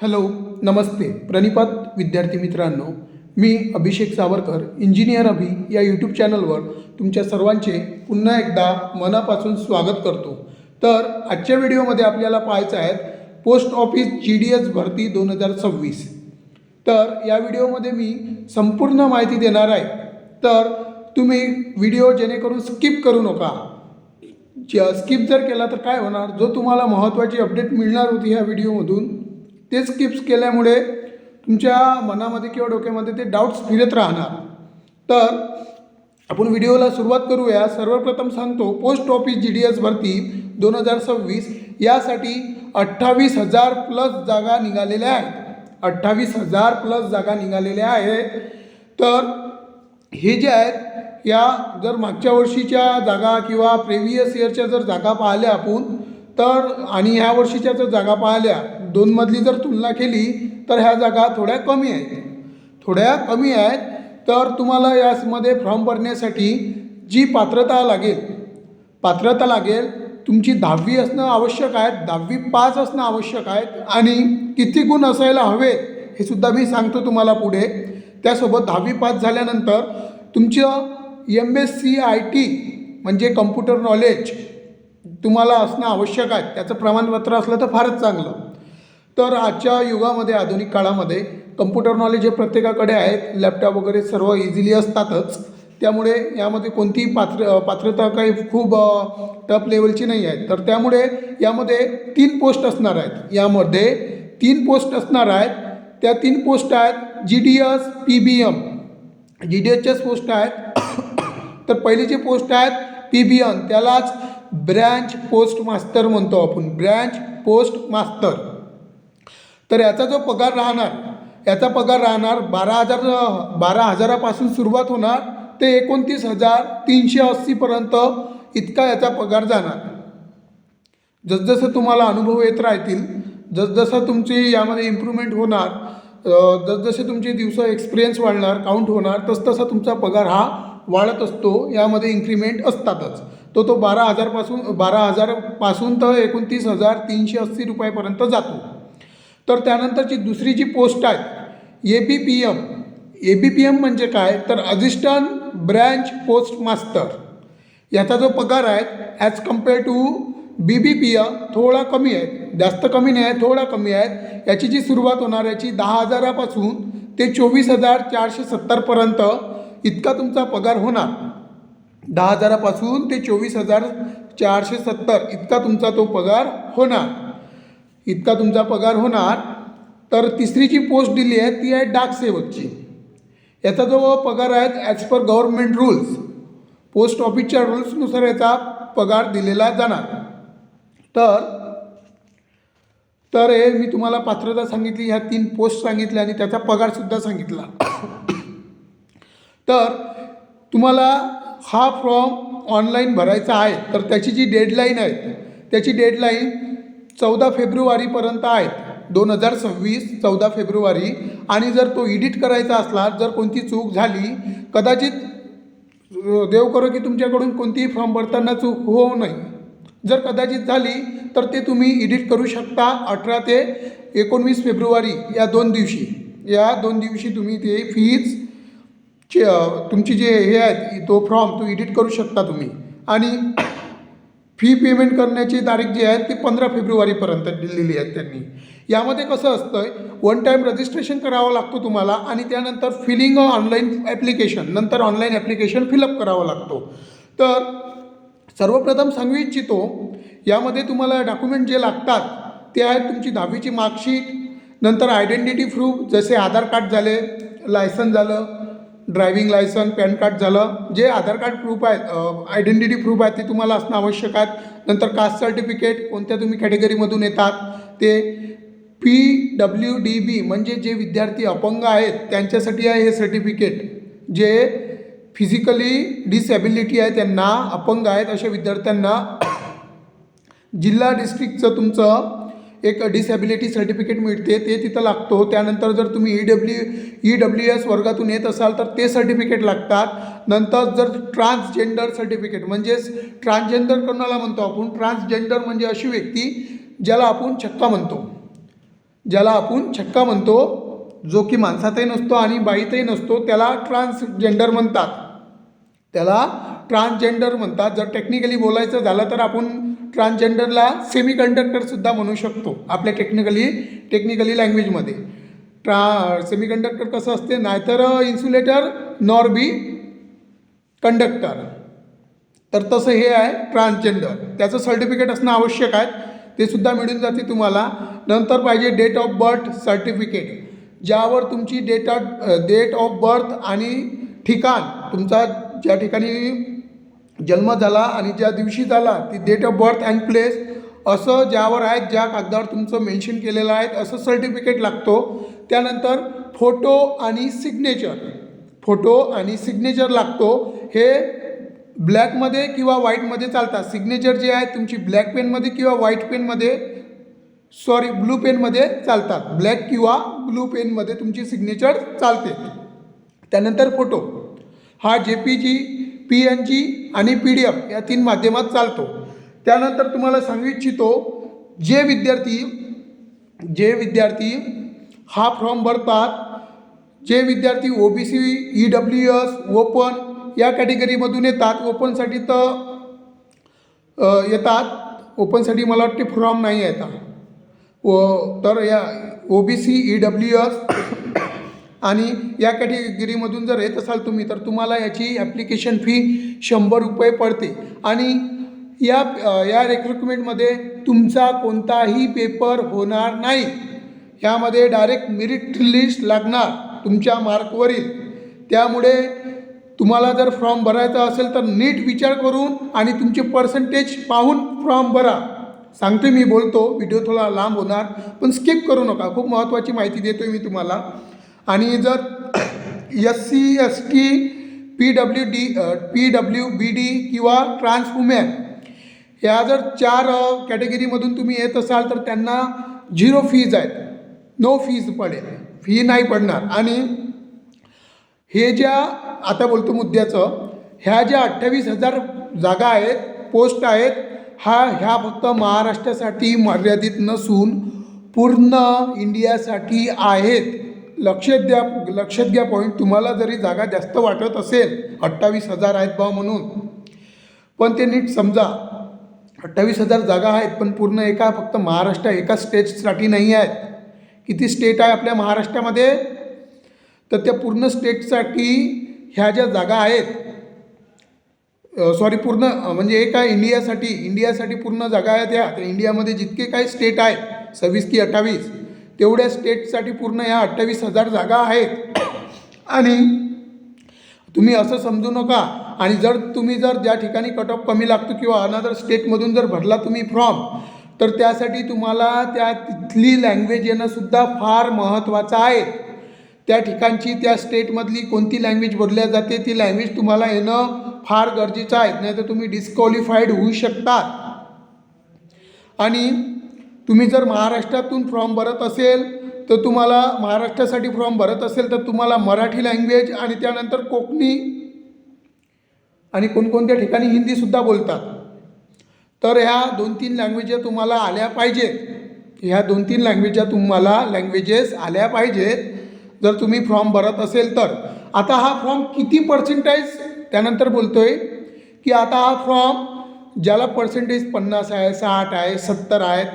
Hello नमस्ते. प्रणिपात विद्यार्थी मित्रांनो मी अभिषेक Savarkar engineer अभि या यूट्यूब चॅनलवर तुमच्या सर्वांचे पुन्हा एकदा मनापासून स्वागत करतो. तर आजच्या व्हिडिओमध्ये आपल्याला पाहायचं आहे post office G D S भरती दोन हजार सव्वीस. तर या व्हिडिओमध्ये मी संपूर्ण माहिती देणार आहे. तर तुम्ही व्हिडिओ जेणेकरून स्किप करू नका. स्किप जर केला तर काय होणार? जो तुम्हाला महत्त्वाची अपडेट मिळणार होती ह्या व्हिडिओमधून ते स्किप्स केल्यामुळे तुमच्या मनामध्ये किंवा डोक्यामध्ये ते डाऊट्स फिरत राहणार. तर आपण व्हिडिओला सुरुवात करूया. सर्वप्रथम सांगतो post office G D S भरती दोन हजार सव्वीस यासाठी अठ्ठावीस हजार प्लस जागा निघालेल्या आहेत. अठ्ठावीस हजार प्लस जागा निघालेल्या आहेत तर हे जे आहेत या जर मागच्या वर्षीच्या जागा किंवा प्रिव्हियस इयरच्या जर जागा पाहिल्या आपण तर आणि ह्या वर्षीच्या जर जागा पाहिल्या दोनमधली जर तुलना केली तर ह्या जागा थोड्या कमी आहेत. थोड्या कमी आहेत तर तुम्हाला यामध्ये फॉर्म भरण्यासाठी जी पात्रता लागेल पात्रता लागेल तुमची दहावी असणं आवश्यक आहे दहावी पास असणं आवश्यक आहे आणि किती गुण असायला हवे हे सुद्धा मी सांगतो तुम्हाला पुढे. त्यासोबत दहावी पास झाल्यानंतर तुमचं M S C I T म्हणजे कम्प्युटर नॉलेज तुम्हाला असणं आवश्यक आहे. त्याचं प्रमाणपत्र असलं तर फारच चांगलं. तर आजच्या युगामध्ये आधुनिक काळामध्ये कम्प्युटर नॉलेज हे प्रत्येकाकडे आहेत. लॅपटॉप वगैरे सर्व इझिली असतातच. त्यामुळे यामध्ये कोणतीही पात्र पात्रता काही खूप टफ लेवलची नाही आहे. तर त्यामुळे यामध्ये तीन पोस्ट असणार आहेत. यामध्ये तीन पोस्ट असणार आहेत. त्या तीन पोस्ट आहेत G D S P B M G D एसच्याच post आहेत. तर पहिली जी पोस्ट आहेत पी बी एम त्यालाच ब्रँच पोस्ट मास्तर म्हणतो आपण. ब्रँच पोस्ट मास्तर तर याचा जो पगार राहणार याचा पगार राहणार बारा हजार बारा हजारापासून सुरुवात होणार ते एकोणतीस हजार तीनशे अस्सीपर्यंत इतका याचा पगार जाणार. जसजसं तुम्हाला अनुभव येत राहतील जसजसं तुमची यामध्ये इम्प्रूव्हमेंट होणार जसजसे तुमचे दिवस एक्सपिरियन्स वाढणार काउंट होणार तसतसा तुमचा पगार हा वाढत असतो. यामध्ये इन्क्रीमेंट असतातच. तो तो बारा हजारपासून बारा हजारपासून तर एकोणतीस हजार तीनशे अस्सी रुपयापर्यंत जातो. तर त्यानंतरची दुसरी जी पोस्ट आहे A B P M A B P M म्हणजे काय? तर असिस्टंट ब्रँच पोस्ट मास्टर याचा जो पगार आहे as compare to B B P M थोडा कमी आहे. जास्त कमी नाही आहे थोडा कमी आहे. याची जी सुरुवात होणार याची दहा हजारापासून ते चोवीस हजार चारशे सत्तरपर्यंत इतका तुमचा पगार होणार. दहा हजारापासून ते चोवीस हजार चारशे सत्तर इतका तुमचा तो पगार होणार. इतका तुमचा पगार होणार तर तिसरी जी पोस्ट दिली आहे ती आहे डाक सेवकची. याचा जो पगार आहे as per government rules post ऑफिसच्या रूल्सनुसार याचा पगार दिलेला जाणार. तर तर हे मी तुम्हाला पात्रता सांगितली ह्या तीन पोस्ट सांगितल्या आणि त्याचा पगारसुद्धा सांगितला. तर तुम्हाला हा फॉर्म ऑनलाईन भरायचा आहे तर त्याची जी डेडलाईन आहे त्याची डेडलाईन चौदा फेब्रुवारीपर्यंत आहेत. दोन हजार सव्वीस चौदा फेब्रुवारी. आणि जर तो एडिट करायचा असला जर कोणती चूक झाली कदाचित देव करो की तुमच्याकडून कोणतीही फॉर्म भरताना चूक होऊ नये. जर कदाचित झाली तर ते तुम्ही एडिट करू शकता अठरा ते एकोणवीस फेब्रुवारी या दोन दिवशी. या दोन दिवशी तुम्ही ते फीज चे तुमची जे हे आहेत तो फॉर्म तो एडिट करू शकता तुम्ही. आणि फी पेमेंट करण्याची तारीख जी आहे ती पंधरा फेब्रुवारीपर्यंत दिलेली आहे त्यांनी. यामध्ये कसं असतं वन टाईम रजिस्ट्रेशन करावं लागतो तुम्हाला आणि त्यानंतर फिलिंग ऑनलाईन ॲप्लिकेशन नंतर ऑनलाईन ॲप्लिकेशन फिलअप करावं लागतो. तर सर्वप्रथम सांगू इच्छितो यामध्ये तुम्हाला डॉक्युमेंट जे लागतात ते आहेत तुमची दहावीची मार्कशीट नंतर आयडेंटिटी प्रूफ जसे आधार कार्ड झाले लायसन झालं ड्रायव्हिंग लायसन पॅन कार्ड झालं. जे आधार कार्ड प्रूफ आहेत आयडेंटिटी प्रूफ आहेत ते तुम्हाला असणं आवश्यक आहे नंतर कास्ट सर्टिफिकेट कोणत्या तुम्ही कॅटेगरीमधून येतात ते पी डब्ल्यू डी बी म्हणजे जे विद्यार्थी अपंग आहेत त्यांच्यासाठी आहे हे सर्टिफिकेट जे फिजिकली डिसॅबिलिटी आहे त्यांना अपंग आहेत अशा विद्यार्थ्यांना जिल्हा डिस्ट्रिक्टचं तुमचं एक डिसॅबिलिटी सर्टिफिकेट मिळते ते तिथं लागतो. त्यानंतर जर तुम्ही E W E W S वर्गातून येत असाल तर ते सर्टिफिकेट लागतात. नंतर जर ट्रान्सजेंडर सर्टिफिकेट म्हणजेच ट्रान्सजेंडर कोणाला म्हणतो आपण? ट्रान्सजेंडर म्हणजे अशी व्यक्ती ज्याला आपण छक्का म्हणतो. ज्याला आपण छक्का म्हणतो जो की माणसातही नसतो आणि बाईतही नसतो त्याला ट्रान्सजेंडर म्हणतात. त्याला ट्रान्सजेंडर म्हणतात. जर टेक्निकली बोलायचं झालं तर आपण ट्रान्सजेंडरला सेमी कंडक्टरसुद्धा म्हणू शकतो. आपल्या टेक्निकली टेक्निकली लँग्वेजमध्ये ट्रा सेमी कंडक्टर कसं असते? नाहीतर इन्सुलेटर नॉर बी कंडक्टर तर तसं हे आहे ट्रान्सजेंडर. त्याचं सर्टिफिकेट असणं आवश्यक आहे. ते सुद्धा मिळून जाते तुम्हाला. नंतर पाहिजे डेट ऑफ बर्थ सर्टिफिकेट ज्यावर तुमची date of date of birth आणि ठिकाण. तुमचा ज्या ठिकाणी जन्म झाला आणि ज्या दिवशी झाला ती date of birth and place असं ज्यावर आहेत ज्या कागदावर तुमचं मेन्शन केलेलं आहे असं सर्टिफिकेट लागतो. त्यानंतर फोटो आणि सिग्नेचर फोटो आणि सिग्नेचर लागतो. हे ब्लॅकमध्ये किंवा व्हाईटमध्ये चालतात. सिग्नेचर जे आहे तुमची ब्लॅक पेनमध्ये किंवा व्हाईट पेनमध्ये सॉरी ब्लू पेनमध्ये चालतात. ब्लॅक किंवा ब्लू पेनमध्ये तुमची सिग्नेचर चालते. त्यानंतर फोटो हा J P G P N G आणि पी डी एफ या तीन माध्यमात चालतो. त्यानंतर तुम्हाला सांगू इच्छितो जे विद्यार्थी जे विद्यार्थी हा फॉर्म भरतात जे विद्यार्थी O B C E W S open या कॅटेगरीमधून येतात ओपनसाठी तर येतात. ओपनसाठी मला वाटते फॉर्म नाही येतात व तर या O B C E W S आणि या कॅटेगरीमधून जर येत असाल तुम्ही तर तुम्हाला याची ॲप्लिकेशन फी शंभर रुपये पडते. आणि या या रिक्रुटमेंटमध्ये तुमचा कोणताही पेपर होणार नाही. यामध्ये डायरेक्ट मेरिट लिस्ट लागणार तुमच्या मार्कवरील. त्यामुळे तुम्हाला जर फॉर्म भरायचा असेल तर नीट विचार करून आणि तुमचे पर्सेंटेज पाहून फॉर्म भरा. सांगते मी बोलतो व्हिडिओ थोडा लांब होणार पण स्किप करू नका. खूप महत्त्वाची माहिती देतो मी तुम्हाला. आणि जर S C S T P W D P W B D किंवा ट्रान्स वुमॅन ह्या जर चार कॅटेगरीमधून तुम्ही येत असाल तर त्यांना झिरो फीज आहेत. नो फीज पडेल फी नाही पडणार. आणि हे ज्या आता बोलतो मुद्द्याचं ह्या ज्या अठ्ठावीस हजार जागा आहेत पोस्ट आहेत हा ह्या फक्त महाराष्ट्रासाठी मर्यादित नसून पूर्ण इंडियासाठी आहेत. लक्षात द्या लक्षात घ्या पॉईंट तुम्हाला जरी जागा जास्त वाटत असेल अठ्ठावीस हजार आहेत बा म्हणून. पण ते नीट समजा अठ्ठावीस हजार जागा आहेत पण पूर्ण एका फक्त महाराष्ट्र एका स्टेटसाठी नाही आहेत. किती स्टेट आहे आपल्या महाराष्ट्रामध्ये? तर त्या पूर्ण स्टेटसाठी ह्या ज्या जागा आहेत सॉरी पूर्ण म्हणजे एका इंडियासाठी इंडियासाठी पूर्ण जागा आहेत ह्या तर इंडियामध्ये जितके काही स्टेट आहेत सव्वीस की अठ्ठावीस तेवढ्या स्टेटसाठी पूर्ण ह्या अठ्ठावीस हजार जागा आहेत. आणि तुम्ही असं समजू नका. आणि जर तुम्ही जर ज्या ठिकाणी कट ऑफ कमी लागतो किंवा अनदर स्टेटमधून जर भरला तुम्ही फॉर्म तर त्यासाठी तुम्हाला त्या तिथली लँग्वेज येणंसुद्धा फार महत्त्वाचं आहे. त्या ठिकाणची त्या स्टेटमधली कोणती लँग्वेज बोलल्या जाते ती लँग्वेज तुम्हाला येणं फार गरजेचं आहे. नाही तर तुम्ही डिस्क्वालिफाईड होऊ शकतात. आणि तुम्ही जर महाराष्ट्रातून फॉर्म भरत असेल तर तुम्हाला महाराष्ट्रासाठी फॉर्म भरत असेल तर तुम्हाला मराठी लँग्वेज आणि त्यानंतर कोकणी आणि कोणकोणत्या ठिकाणी हिंदीसुद्धा बोलतात. तर ह्या दोन तीन लँग्वेजेस तुम्हाला आल्या पाहिजेत ह्या दोन तीन लँग्वेजा तुम्हाला लँग्वेजेस आल्या पाहिजेत जर तुम्ही फॉर्म भरत असेल तर. आता हा फॉर्म किती पर्सेंटाईज त्यानंतर बोलतो आहे की आता हा फॉर्म ज्याला पर्सेंटेज पन्नास आहे साठ आहे सत्तर आहेत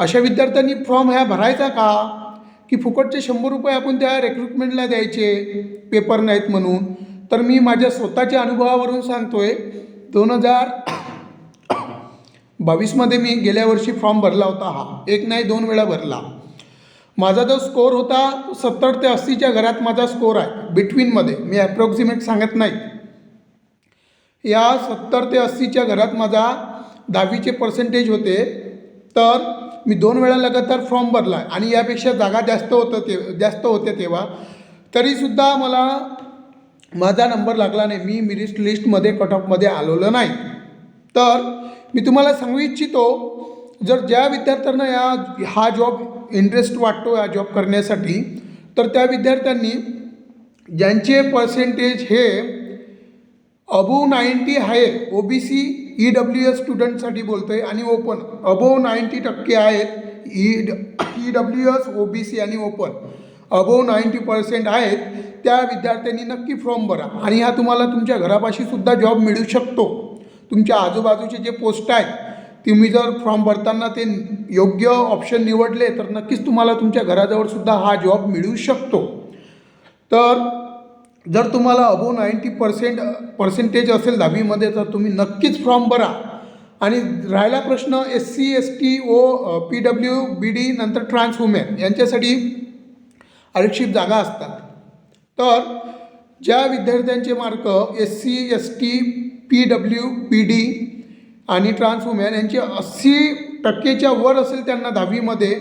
अशा विद्यार्थ्यांनी फॉर्म ह्या भरायचा का? की फुकटचे शंभर रुपये आपण त्या रिक्रुटमेंटला द्यायचे पेपर नाहीत म्हणून. तर मी माझ्या स्वतःच्या अनुभवावरून सांगतो आहे दोन हजार बावीसमध्ये मी गेल्या वर्षी फॉर्म भरला होता हा. एक नाही दोन वेळा भरला. माझा जो स्कोर होता सत्तर ते अस्सीच्या घरात माझा स्कोर आहे. बिटवीनमध्ये मी ॲप्रॉक्सिमेट सांगत नाही. या सत्तर ते अस्सीच्या घरात माझा दहावीचे पर्सेंटेज होते. तर मी दोन वेळा लगातार फॉर्म भरला आणि यापेक्षा जागा जास्त होतं ते जास्त होत्या तेव्हा. तरीसुद्धा मला माझा नंबर लागला नाही. मी मिरिस्ट लिस्टमध्ये कट ऑफमध्ये आलेलो नाही. तर मी तुम्हाला सांगू इच्छितो जर ज्या विद्यार्थ्यांना या हा जॉब इंटरेस्ट वाटतो या जॉब करण्यासाठी तर त्या विद्यार्थ्यांनी ज्यांचे पर्सेंटेज हे अबू नाईंटी आहे O B C E W S स्टुडंटसाठी बोलतो आहे आणि ओपन अबोव नाईंटी टक्के आहेत. E E W S O B C आणि ओपन अबोव नाईंटी पर्सेंट आहेत. त्या विद्यार्थ्यांनी नक्की फॉर्म भरा. आणि हा तुम्हाला तुमच्या घरापाशी सुद्धा जॉब मिळू शकतो. तुमच्या आजूबाजूचे जे पोस्ट आहेत तुम्ही जर फॉर्म भरताना ते योग्य ऑप्शन निवडले तर नक्कीच तुम्हाला तुमच्या घराजवळ सुद्धा हा जॉब मिळू शकतो. तर जर तुम्हाला अबो नाईंटी पर्सेंट पर्सेंटेज असेल दहावीमध्ये तर तुम्ही नक्कीच फॉर्म भरा. आणि राहिला प्रश्न S C S T O P W B D नंतर ट्रान्स वुमेन यांच्यासाठी आरक्षित जागा असतात. तर ज्या विद्यार्थ्यांचे mark S C S T P W B D आणि ट्रान्स वुमेन यांचे अस्सी टक्केच्या वर असेल त्यांना दहावीमध्ये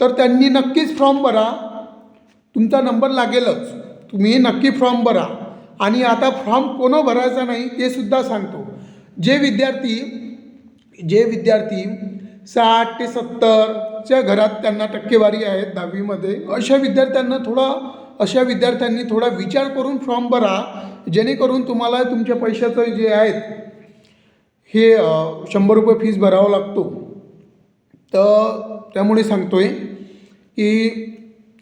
तर त्यांनी नक्कीच फॉर्म भरा. तुमचा नंबर लागेलच. तुम्ही नक्की फॉर्म भरा. आणि आता फॉर्म कोण भरायचा नाही ते सुद्धा सांगतो. जे विद्यार्थी जे विद्यार्थी साठ ते सत्तरच्या घरात त्यांना टक्केवारी आहे दहावीमध्ये अशा विद्यार्थ्यांना थोडा अशा विद्यार्थ्यांनी थोडा विचार करून फॉर्म भरा. जेणेकरून तुम्हाला तुमच्या पैशाचं जे आहेत हे शंभर रुपये फीस भरावा लागतो. तर त्यामुळे सांगतो आहे की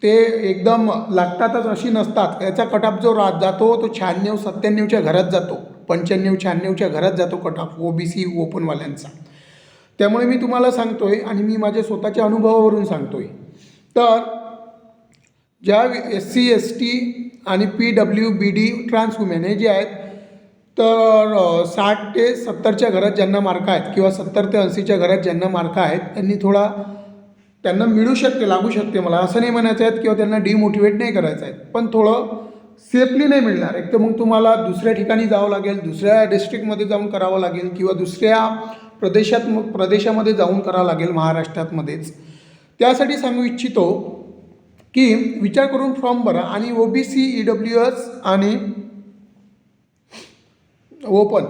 ते एकदम लागतातच अशी नसतात. याचा कटाप जो रा जातो तो शहाण्णव सत्त्याण्णवच्या घरात जातो. पंच्याण्णव शहाण्णवच्या घरात जातो कटाप ओ बी सी ओपनवाल्यांचा त्यामुळे मी तुम्हाला सांगतो आहे आणि मी माझ्या स्वतःच्या अनुभवावरून सांगतो आहे तर ज्या एस सी एस टी आणि P W B D trans women हे जे आहेत तर साठ ते सत्तरच्या घरात ज्यांना मार्क आहेत किंवा सत्तर ते ऐंशीच्या घरात ज्यांना मार्क आहेत त्यांनी थोडा त्यांना मिळू शकते लागू शकते मला. असं नाही म्हणायचं आहेत किंवा त्यांना डिमोटिवेट नाही करायचं आहे पण थोडं सेफली नाही मिळणार. एक तर मग तुम्हाला दुसऱ्या ठिकाणी जावं लागेल दुसऱ्या डिस्ट्रिक्टमध्ये जाऊन करावं लागेल किंवा दुसऱ्या प्रदेशात प्रदेशामध्ये जाऊन करावं लागेल महाराष्ट्रातमध्येच. त्यासाठी सांगू इच्छितो की विचार करून फॉर्म भरा आणि O B C E W S आणि ओपन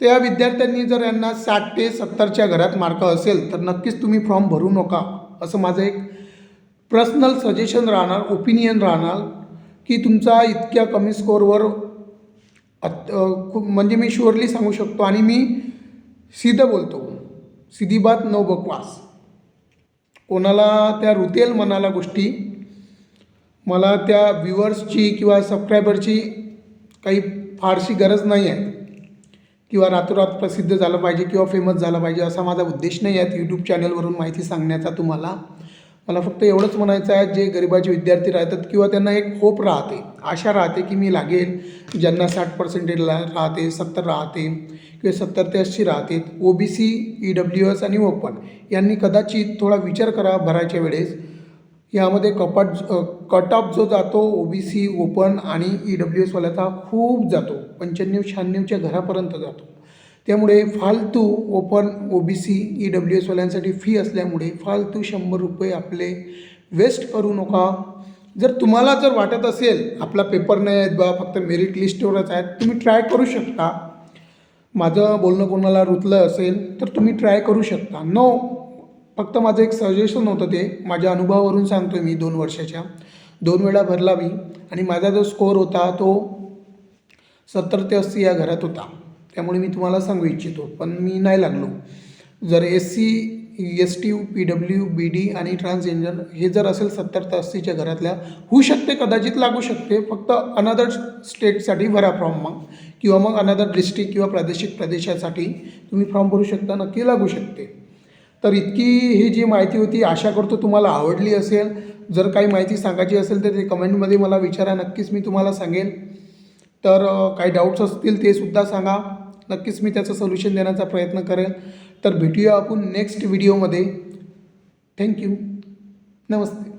त्या विद्यार्थ्यांनी जर यांना साठ ते सत्तरच्या घरात मार्क असेल तर नक्कीच तुम्ही फॉर्म भरू नका. असं माझं एक पर्सनल सजेशन राहणार ओपिनियन राहणार की तुमचा इतक्या कमी स्कोअरवर अत खूप म्हणजे मी शुअरली सांगू शकतो आणि मी सीधं बोलतो. सीधी बात नो बकवास. कोणाला त्या रुतेल मनाला गोष्टी मला त्या व्ह्युअर्सची किंवा सबस्क्रायबरची काही फारशी गरज नाही आहे किंवा रातोरात प्रसिद्ध झालं पाहिजे किंवा फेमस झालं पाहिजे असा माझा उद्देश नाही आहे. यूट्यूब चॅनलवरून माहिती सांगण्याचा तुम्हाला. मला फक्त एवढंच म्हणायचं आहे जे गरिबाचे विद्यार्थी राहतात किंवा त्यांना एक होप राहते आशा राहते की मी लागेल. ज्यांना साठ पर्सेंटेज राहते सत्तर राहते किंवा सत्तर ते ऐंशी राहते O B C E W S आणि ओपन यांनी कदाचित थोडा विचार करा भरायच्या वेळेस. यामध्ये कपाट कट ऑफ जो जातो ओ बी सी ओपन आणि ई डब्ल्यू एसवाल्याचा खूप जातो. पंच्याण्णव शहाण्णवच्या घरापर्यंत जातो. त्यामुळे फालतू open O B C E W एसवाल्यांसाठी fee असल्यामुळे फालतू शंभर रुपये आपले वेस्ट करू नका. जर तुम्हाला जर वाटत असेल आपला पेपर नाही आहेत बा फक्त मेरिट लिस्टवरच आहेत तुम्ही ट्राय करू शकता. माझं बोलणं कोणाला रुतलं असेल तर तुम्ही ट्राय करू शकता. नो फक्त माझं एक सजेशन होतं ते. माझ्या अनुभवावरून सांगतो मी दोन वर्षाच्या. दोन वेळा भरला मी आणि माझा जो स्कोअर होता तो सत्तर ते अस्सी या घरात होता. त्यामुळे मी तुम्हाला सांगू इच्छितो पण मी नाही लागलो. जर S C S T P W B D आणि ट्रान्सजेंडर हे जर असेल सत्तर ते अस्सीच्या घरातल्या होऊ शकते कदाचित लागू शकते. फक्त अनदर स्टेटसाठी भरा फॉर्म मग. किंवा मग अनदर डिस्ट्रिक्ट किंवा प्रादेशिक प्रदेशासाठी तुम्ही फॉर्म भरू शकता नक्की लागू शकते. तर इतकी ही जी माहिती होती आशा करतो तुम्हाला आवडली असेल. जर काही माहिती सांगायची असेल तर ते कमेंटमध्ये मला विचारा नक्कीच मी तुम्हाला सांगेन. तर काही डाऊट्स असतील ते सुद्धा सांगा. नक्कीच मी त्याचं सोल्युशन देण्याचा प्रयत्न करेन. तर भेटूया आपण नेक्स्ट व्हिडिओमध्ये थँक्यू नमस्ते.